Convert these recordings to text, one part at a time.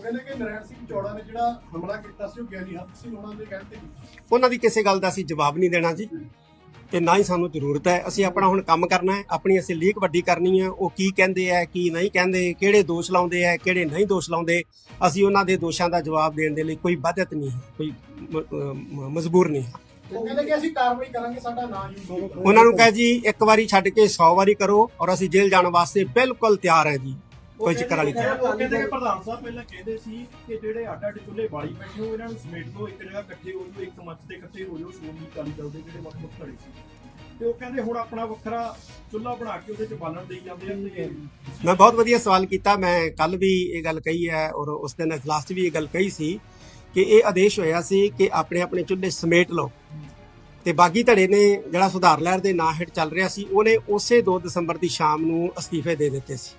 ਉਹ ਕਹਿੰਦੇ ਕਿ ਨਰੈਣ ਸਿੰਘ ਚੌੜਾ ਨੇ ਜਿਹੜਾ ਹਮਲਾ ਕੀਤਾ ਸੀ ਉਹ ਗਿਆਨੀ ਹੱਥ ਸਿੰਘ ਉਹਨਾਂ ਦੇ ਕਹਿਣ ਤੇ ਕੀਤਾ ਉਹਨਾਂ ਦੀ ਕਿਸੇ ਗੱਲ ਦਾ ਅਸੀਂ ਜਵਾਬ ਨਹੀਂ ਦੇਣਾ ਜੀ। ਤੇ ਨਾ ਹੀ ਸਾਨੂੰ ਜ਼ਰੂਰਤ ਹੈ। ਅਸੀਂ ਆਪਣਾ ਹੁਣ ਕੰਮ ਕਰਨਾ ਹੈ। ਆਪਣੀ ਅਸੀਂ ਲੀਕ ਵੱਡੀ ਕਰਨੀ ਹੈ। ਉਹ ਕੀ ਕਹਿੰਦੇ ਆ ਕੀ ਨਹੀਂ ਕਹਿੰਦੇ ਕਿਹੜੇ ਦੋਸ਼ ਲਾਉਂਦੇ ਆ ਕਿਹੜੇ ਨਹੀਂ ਦੋਸ਼ ਲਾਉਂਦੇ। ਅਸੀਂ ਉਹਨਾਂ ਦੇ ਦੋਸ਼ਾਂ ਦਾ ਜਵਾਬ ਦੇਣ ਦੇ ਲਈ ਕੋਈ ਬਾਧਤ ਨਹੀਂ ਹੈ ਕੋਈ ਮ- ਮਜਬੂਰ ਨਹੀਂ ਹੈ। ਉਹ ਕਹਿੰਦੇ ਕਿ ਅਸੀਂ ਕਾਰਵਾਈ ਕਰਾਂਗੇ ਸਾਡਾ ਨਾਂ ਯੂਜ਼ ਉਹਨਾਂ ਨੂੰ ਕਹੇ ਜੀ ਇੱਕ ਵਾਰੀ ਛੱਡ ਕੇ 100 ਵਾਰੀ ਕਰੋ ਔਰ ਅਸੀਂ ਜੇਲ੍ਹ ਜਾਣ ਵਾਸਤੇ ਬਿਲਕੁਲ ਤਿਆਰ ਹੈ ਜੀ। ਕੋਈ ਚੱਕਰ ਵਾਲੀ ਉਹ ਕਹਿੰਦੇ ਕਿ ਪ੍ਰਧਾਨ ਸਾਹਿਬ ਪਹਿਲਾਂ ਕਹਿੰਦੇ ਸੀ ਕਿ ਜਿਹੜੇ ਅੱਡ ਅੱਡ ਚੁੱਲ੍ਹੇ ਬਾਲੀ ਬੈਠੇ ਹੋ ਇਹਨਾਂ ਨੂੰ ਸਮੇਟ ਲਓ ਇੱਕ ਜਗ੍ਹਾ ਇਕੱਠੇ ਹੋ ਜਾਓ ਇੱਕ ਮੰਚ ਤੇ ਇਕੱਠੇ ਹੋ ਜਾਓ ਸ਼੍ਰੋਮਣੀ ਅਕਾਲੀ ਦਲ ਦੇ ਜਿਹੜੇ ਵੱਖ ਵੱਖ ਧੜੇ ਸੀ। ਤੇ ਉਹ ਕਹਿੰਦੇ ਹੁਣ ਆਪਣਾ ਵੱਖਰਾ ਚੁੱਲ੍ਹਾ ਬਣਾ ਕੇ ਉਹਦੇ ਚ ਬਾਲਣ ਦੇਈ ਜਾਂਦੇ ਆ ਤੇ ਮੈਂ ਬਹੁਤ ਵਧੀਆ ਸਵਾਲ ਕੀਤਾ ਮੈਂ ਕੱਲ ਵੀ ਇਹ ਗੱਲ ਕਹੀ ਹੈ ਔਰ ਉਸ ਦਿਨ ਇਜਲਾਸ 'ਚ ਵੀ ਇਹ ਗੱਲ ਕਹੀ ਸੀ ਕਿ ਇਹ ਆਦੇਸ਼ ਹੋਇਆ ਸੀ ਕਿ ਆਪਣੇ ਆਪਣੇ ਚੁੱਲ੍ਹੇ ਸਮੇਟ ਲਓ। ਤੇ ਬਾਗੀ ਧੜੇ ਨੇ ਜਿਹੜਾ ਸੁਧਾਰ ਲਹਿਰ ਦੇ ਨਾਂ ਹੇਠ ਚੱਲ ਰਿਹਾ ਸੀ ਉਹਨੇ ਉਸੇ 2 ਦਸੰਬਰ ਦੀ ਸ਼ਾਮ ਨੂੰ ਅਸਤੀਫੇ ਦੇ ਦਿੱਤੇ ਸੀ।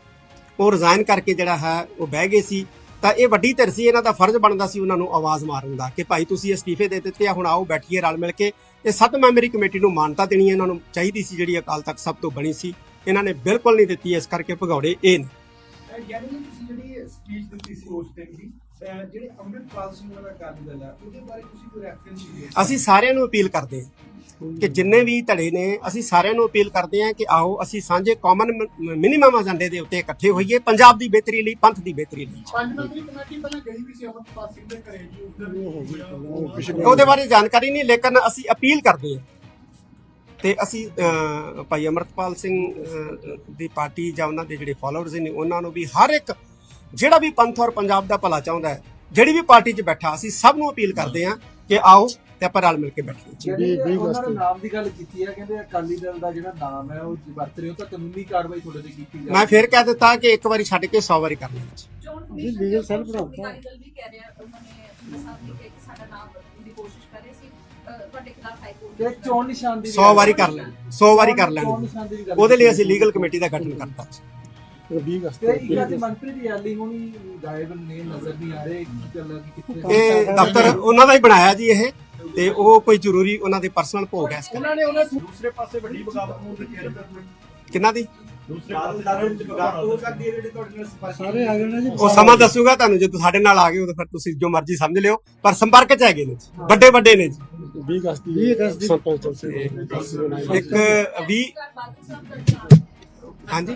ਉਹ ਰਿਜ਼ਾਈਨ ਕਰਕੇ ਜਿਹੜਾ ਹੈ, ਉਹ ਬਹਿ ਗਏ ਸੀ। ਤਾਂ ਇਹ ਵੱਡੀ ਧਿਰ ਸੀ, ਇਹਨਾਂ ਦਾ ਫਰਜ਼ ਬਣਦਾ ਸੀ ਉਹਨਾਂ ਨੂੰ ਆਵਾਜ਼ ਮਾਰਨ ਦਾ ਕਿ ਭਾਈ ਤੁਸੀਂ ਅਸਤੀਫੇ ਦੇ ਦਿੱਤੇ ਆ, ਹੁਣ ਆਓ ਬੈਠੀਏ ਰਲ ਮਿਲ ਕੇ। ਇਹ ਸੱਤ ਮੈਂਬਰੀ ਕਮੇਟੀ ਨੂੰ ਮਾਨਤਾ ਦੇਣੀ ਇਹਨਾਂ ਨੂੰ ਚਾਹੀਦੀ ਸੀ, ਜਿਹੜੀ ਅਕਾਲ ਤਖਤ ਸਭ ਤੋਂ ਬਣੀ ਸੀ। ਇਹਨਾਂ ਨੇ ਬਿਲਕੁਲ ਨਹੀਂ ਦਿੱਤੀ, ਇਸ ਕਰਕੇ ਭਗੌੜੇ ਇਹ ਨੇ। ਯਾਨੀ ਤੁਸੀਂ ਜਿਹੜੀ ਸਪੀਚ ਦਿੱਤੀ ਸੀ ਉਸ ਟਾਈਮ ਦੀ ਜਿਹੜੇ ਅੰਮ੍ਰਿਤਪਾਲ ਸਿੰਘ ਉਹਦੇ ਬਾਰੇ ਤੁਸੀਂ ਕੋਈ ਰੈਫਰੈਂਸ ਨਹੀਂ ਦੇ ਅਸੀਂ ਸਾਰਿਆਂ ਨੂੰ ਅਪੀਲ ਕਰਦੇ ਹਾਂ ਕਿ ਜਿੰਨੇ ਵੀ ਧੜੇ ਨੇ ਅਸੀਂ ਸਾਰਿਆਂ ਨੂੰ ਅਪੀਲ ਕਰਦੇ ਹਾਂ ਕਿ ਆਓ ਅਸੀਂ ਸਾਂਝੇ ਕਾਮਨ ਮਿਨੀਮਮ ਏਜੰਡੇ ਦੇ ਉੱਤੇ ਇਕੱਠੇ ਹੋਈਏ ਪੰਜਾਬ ਦੀ ਬਿਹਤਰੀ ਲਈ ਪੰਥ ਦੀ ਬਿਹਤਰੀ ਲਈ। ਪੰਜ ਮੈਂਬਰੀ ਕਮੇਟੀ ਪਹਿਲਾਂ ਗਈ ਵੀ ਸੀ ਅਮਰਪਾਲ ਸਿੰਘ ਦੇ ਘਰੇ ਜੀ ਉਸ ਦਿਨ ਉਹਦੇ ਬਾਰੇ ਜਾਣਕਾਰੀ ਨਹੀਂ ਲੇਕਿਨ ਅਸੀਂ ਅਪੀਲ ਕਰਦੇ ਹਾਂ। ਤੇ ਅਸੀਂ ਭਾਈ ਅਮਰਤਪਾਲ ਸਿੰਘ ਦੀ ਪਾਰਟੀ ਜਾਂ ਉਹਨਾਂ ਦੇ ਜਿਹੜੇ ਫਾਲੋਅਰਸ ਨੇ ਉਹਨਾਂ ਨੂੰ ਵੀ ਹਰ ਇੱਕ ਜਿਹੜਾ ਵੀ ਪੰਥ ਔਰ ਪੰਜਾਬ ਦਾ ਭਲਾ ਚਾਹੁੰਦਾ ਹੈ ਜਿਹੜੀ ਵੀ ਪਾਰਟੀ 'ਚ ਬੈਠਾ ਅਸੀਂ ਸਭ ਨੂੰ ਅਪੀਲ ਕਰਦੇ ਹਾਂ ਕਿ ਆਓ ਤੇ ਆਪਾਂ ਰਲ ਮਿਲ ਕੇ ਬੈਠੀਏ। ਯਾਨੀ ਉਹਨਾਂ ਨੇ ਨਾਮ ਦੀ ਗੱਲ ਕੀਤੀ ਹੈ ਕਹਿੰਦੇ ਅਕਾਲੀ ਦਲ ਦਾ ਜਿਹੜਾ ਨਾਮ ਹੈ ਉਹ ਵਰਤ ਰਹੇ ਹੋ ਤਾਂ ਕਾਨੂੰਨੀ ਕਾਰਵਾਈ ਤੁਹਾਡੇ ਤੇ ਕੀਤੀ ਜਾਵੇ ਮੈਂ ਫਿਰ ਕਹਿ ਦਿੱਤਾ ਕਿ ਇੱਕ ਵਾਰੀ ਛੱਡ ਕੇ 100 ਵਾਰੀ ਕਰ ਲੈਣਾ ਕਮਿਸ਼ਨ ਲੀਗਲ ਸੈਲ ਬਣਾਉਂਦਾ ਦਲ ਵੀ ਕਹਿ ਰਿਹਾ ਉਹਨਾਂ ਨੇ ਸਾਹਿਬ ਨੇ ਕਿਹਾ ਕਿ ਸਾਡਾ ਨਾਮ ਬਦਲਣ ਦੀ ਕੋਸ਼ਿਸ਼ ਕਰ ਰਹੇ ਸੀ। ਤੁਹਾਡੇ ਖਿਲਾਫ ਹਾਈ ਕੋਰਟ ਤੇ ਚੋਣ ਨਿਸ਼ਾਨ ਦੀ 100 ਵਾਰੀ ਕਰ ਲੈਣ। 100 ਵਾਰੀ ਕਰ ਲੈਣ। ਉਹਦੇ ਲਈ ਅਸੀਂ ਲੀਗਲ ਕਮੇਟੀ ਦਾ ਗਠਨ ਕਰਤਾ ਤੇ ਇੱਕ ਅੱਜ ਮਨਪ੍ਰੀਤ ਯਾਲੀ ਹੁਣੀ ਗਾਇਬ ਨੇ ਨਜ਼ਰ ਨਹੀਂ ਆ ਰਹੇ ਕੀ ਗੱਲ ਹੈ ਕਿ ਕਿੱਥੇ ਇਹ ਦਫ਼ਤਰ ਉਹਨਾਂ ਦਾ ਹੀ ਬਣਾਇਆ ਜੀ ਇਹ ਤੇ ਉਹ ਕੋਈ ਜ਼ਰੂਰੀ ਉਹਨਾਂ ਦੇ ਪਰਸਨਲ ਭੋਗ ਹੈ ਇਸ ਕਰਕੇ। ਉਹਨਾਂ ਨੇ ਉਹਨਾਂ ਦੂਸਰੇ ਪਾਸੇ ਵੱਡੀ ਬਗਾਵਤ ਨੂੰ ਤੇ ਚਿਹਰੇ ਕਿੰਨਾ ਦੀ? ਦੂਸਰੇ ਪਾਸੇ ਵਿੱਚ ਬਗਾਵਤ ਹੋ ਸਕਦੀ ਹੈ ਜਿਹੜੇ ਤੁਹਾਡੇ ਨਾਲ ਸੰਪਰਕ ਸਾਰੇ ਆ ਗਏ ਨੇ ਜੀ। ਉਹ ਸਮਾਂ ਦੱਸੂਗਾ ਤੁਹਾਨੂੰ ਜਦੋਂ ਸਾਡੇ ਨਾਲ ਆ ਗਏ ਉਦੋਂ ਫਿਰ ਤੁਸੀਂ ਜੋ ਮਰਜ਼ੀ ਸਮਝ ਲਿਓ ਪਰ ਸੰਪਰਕ 'ਚ ਹੈਗੇ ਨੇ ਜੀ, ਵੱਡੇ ਵੱਡੇ ਨੇ ਜੀ। 20 ਅਗਸਤ ਦੀ 20 ਅਗਸਤ ਦੀ ਸਰਪੰਚ ਚੌਥੇ ਇੱਕ 20 ਹਾਂਜੀ।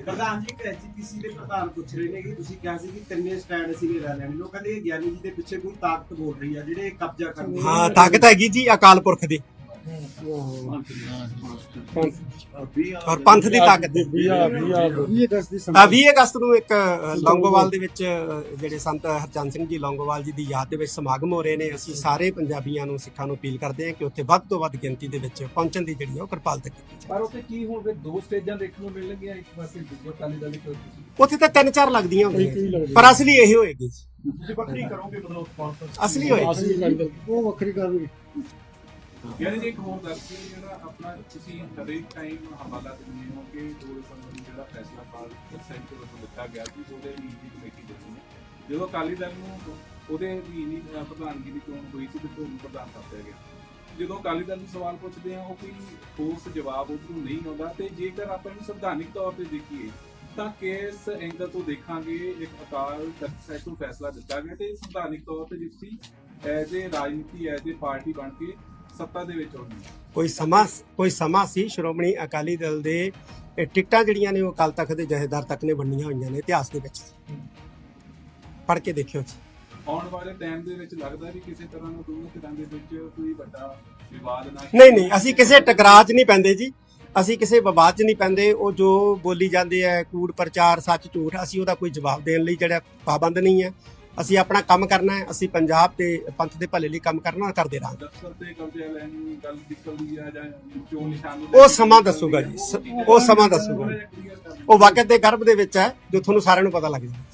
ਪ੍ਰਧਾਨ ਜੀ ਇੱਕ ਐਜੀਪੀਸੀ ਦੇ ਪ੍ਰਧਾਨ ਪੁੱਛ ਰਹੇ ਨੇ ਕਿ ਤੁਸੀਂ ਕਿਹਾ ਸੀ ਕਿ ਤਿੰਨੇ ਸਟੈਂਡ ਸੀਗੇ ਲੈ ਲੈਣੇ। ਲੋਕ ਕਹਿੰਦੇ ਗਿਆਨੀ ਜੀ ਦੇ ਪਿੱਛੇ ਕੋਈ ਤਾਕਤ ਬੋਲ ਰਹੀ ਆ ਜਿਹੜੇ ਕਬਜ਼ਾ ਕਰਦੇ ਹਾਂ ਤਾਕਤ ਹੈਗੀ ਜੀ ਅਕਾਲ ਪੁਰਖ ਦੀ। ਔਰ ਪੰਥ ਦੀ ਤਾਕਤ 20 20 ਅਗਸਤ ਦੀ ਆ 20 ਅਗਸਤ ਨੂੰ ਇੱਕ ਅ, ਲੌਂਗੋਵਾਲ ਦੇ ਵਿੱਚ ਅ, ਜਿਹੜੇ ਸੰਤ ਹਰਚੰਦ ਸਿੰਘ ਜੀ ਲੌਂਗੋਵਾਲ ਜੀ ਦੀ ਯਾਦ ਦੇ ਵਿੱਚ ਸਮਾਗਮ ਹੋ ਰਹੇ ਨੇ। ਅਸੀਂ ਸਾਰੇ ਪੰਜਾਬੀਆਂ ਨੂੰ ਸਿੱਖਾਂ ਨੂੰ ਅਪੀਲ ਕਰਦੇ ਹਾਂ ਕਿ ਉੱਥੇ ਵੱਧ ਤੋਂ ਵੱਧ ਗਿਣਤੀ ਦੇ ਵਿੱਚ ਪਹੁੰਚਣ ਦੀ ਜਿਹੜੀ ਆ ਉਹ ਕਿਰਪਾਲਤਾ ਕੀਤੀ ਜਾਵੇ। ਪਰ ਉੱਥੇ ਕੀ ਫਿਰ ਦੋ ਸਟੇਜਾਂ ਦੇਖਣ ਨੂੰ ਮਿਲਣਗੀਆਂ? ਇੱਕ ਪਾਸੇ ਦੂਜੇ ਅਕਾਲੀ ਦਲ ਦੀ ਉੱਥੇ ਤਾਂ ਤਿੰਨ ਚਾਰ ਲੱਗਦੀਆਂ ਹੁੰਦੀਆਂ ਲੱਗਦੀ ਪਰ ਅਸਲੀ ਇਹ ਹੋਏਗੀ। ਜੀ। ਤੁਸੀਂ ਵੱਖਰੀ ਕਰੋਗੇ ਮਤਲਬ ਕਾਨਫਰੰਸ ਅਸਲੀ ਹੋਏਗੀ। ਗੱਲ ਉਹ ਵੱਖਰੀ ਕਰਨਗੇ। ਯਾਨੀ ਕਿ ਇੱਕ ਹੋਰ ਦੱਸ ਕਿ ਜਿਹੜਾ ਆਪਣਾ ਤੁਸੀਂ ਹਰੇਕ ਟਾਈਮ ਹਵਾਲਾ ਦਿੰਦੇ ਹੋ ਕਿ 2 ਦਸੰਬਰ ਜਿਹੜਾ ਫੈਸਲਾ ਪਾਲ ਸੈਂਟਰ ਵੱਲੋਂ ਦਿੱਤਾ ਗਿਆ ਸੀ, ਉਹਦੇ ਲਈ ਦੀ ਕਮੇਟੀ ਦਿੱਤੀ ਨੇ। ਜਦੋਂ ਅਕਾਲੀ ਦਲ ਨੂੰ ਉਹਦੇ ਵੀ ਨਹੀਂ ਪ੍ਰਧਾਨਗੀ ਦੀ ਚੋਣ ਹੋਈ ਸੀ ਤੇ ਤੁਹਾਨੂੰ ਪ੍ਰਧਾਨ ਕਰਤਾ ਗਿਆ। ਜਦੋਂ ਅਕਾਲੀ ਦਲ ਨੂੰ ਸਵਾਲ ਪੁੱਛਦੇ ਆ ਉਹ ਕੋਈ ਠੋਸ ਜਵਾਬ ਉਹਨੂੰ ਨਹੀਂ ਆਉਂਦਾ, ਤੇ ਜੇਕਰ ਆਪਾਂ ਇਹਨੂੰ ਸੰਵਿਧਾਨਿਕ ਤੌਰ ਤੇ ਦੇਖੀਏ, ਤਾਂ ਕਿਸ ਐਂਗਲ ਤੋਂ ਦੇਖਾਂਗੇ? ਇੱਕ ਅਕਾਲ ਤਖਤ ਸਾਹਿਬ ਤੋਂ ਫੈਸਲਾ ਦਿੱਤਾ ਗਿਆ ਤੇ ਸੰਵਿਧਾਨਿਕ ਤੌਰ ਤੇ ਜਿਸ ਸੀ ਐਜ਼ ਏ ਰਾਜਨੀਤੀ ਐਜ਼ ਏ ਪਾਰਟੀ ਬਣ ਕੇ ਸੱਤਾ ਦੇ ਵਿੱਚ ਆਉਣੀ ਕੋਈ ਸਮਾਂ ਕੋਈ ਸਮਾਂ ਸੀ ਸ਼੍ਰੋਮਣੀ ਅਕਾਲੀ ਦਲ ਦੇ ਟਿਕਟਾਂ ਜਿਹੜੀਆਂ ਨੇ ਉਹ ਅਕਾਲ ਤਖਤ ਦੇ ਜਥੇਦਾਰ ਤੱਕ ਨੇ ਵੰਡੀਆਂ ਹੋਈਆਂ ਨੇ ਇਤਿਹਾਸ ਦੇ ਵਿੱਚ। ਪੜ੍ਹ ਕੇ ਦੇਖਿਓ ਜੀ। ਆਉਣ ਵਾਲੇ ਟਾਈਮ ਦੇ ਵਿੱਚ ਲੱਗਦਾ ਵੀ ਕਿਸੇ ਤਰ੍ਹਾਂ ਨਾਲ ਦੋਨੋਂ ਧਿਰਾਂ ਦੇ ਵਿੱਚ ਕੋਈ ਵੱਡਾ ਵਿਵਾਦ ਨਾ ਨਹੀਂ ਨਹੀਂ ਅਸੀਂ ਕਿਸੇ ਟਕਰਾਅ 'ਚ ਨਹੀਂ ਪੈਂਦੇ ਜੀ। ਅਸੀਂ ਕਿਸੇ ਵਿਵਾਦ 'ਚ ਨਹੀਂ ਪੈਂਦੇ। ਉਹ ਜੋ ਬੋਲੀ ਜਾਂਦੇ ਆ ਕੂੜ ਪ੍ਰਚਾਰ ਸੱਚ ਝੂਠ ਅਸੀਂ ਉਹਦਾ ਕੋਈ ਜਵਾਬ ਦੇਣ ਲਈ ਜਿਹੜਾ ਪਾਬੰਦ ਨਹੀਂ ਹੈ। ਅਸੀਂ ਆਪਣਾ ਕੰਮ ਕਰਨਾ ਹੈ ਅਸੀਂ ਪੰਜਾਬ ਤੇ ਪੰਥ ਦੇ ਭਲੇ ਲਈ ਕੰਮ ਕਰਨਾ ਕਰਦੇ ਰਹਾਂਗੇ। ਦਫ਼ਤਰ ਤੇ ਕਬਜ਼ਾ ਲੈਣ ਦੀ ਗੱਲ ਨਿਕਲਦੀ ਆ ਜਾਂ ਚੋਣ ਨਿਸ਼ਾਨ ਨੂੰ ਉਹ ਸਮਾਂ ਦੱਸੂਗਾ ਜੀ। ਸ- ਉਹ ਸਮਾਂ ਦੱਸੂਗਾ ਉਹ ਵਕਤ ਦੇ ਗਰਭ ਦੇ ਵਿੱਚ ਹੈ ਜੋ ਤੁਹਾਨੂੰ ਸਾਰਿਆਂ ਨੂੰ ਪਤਾ ਲੱਗ ਜਾਏ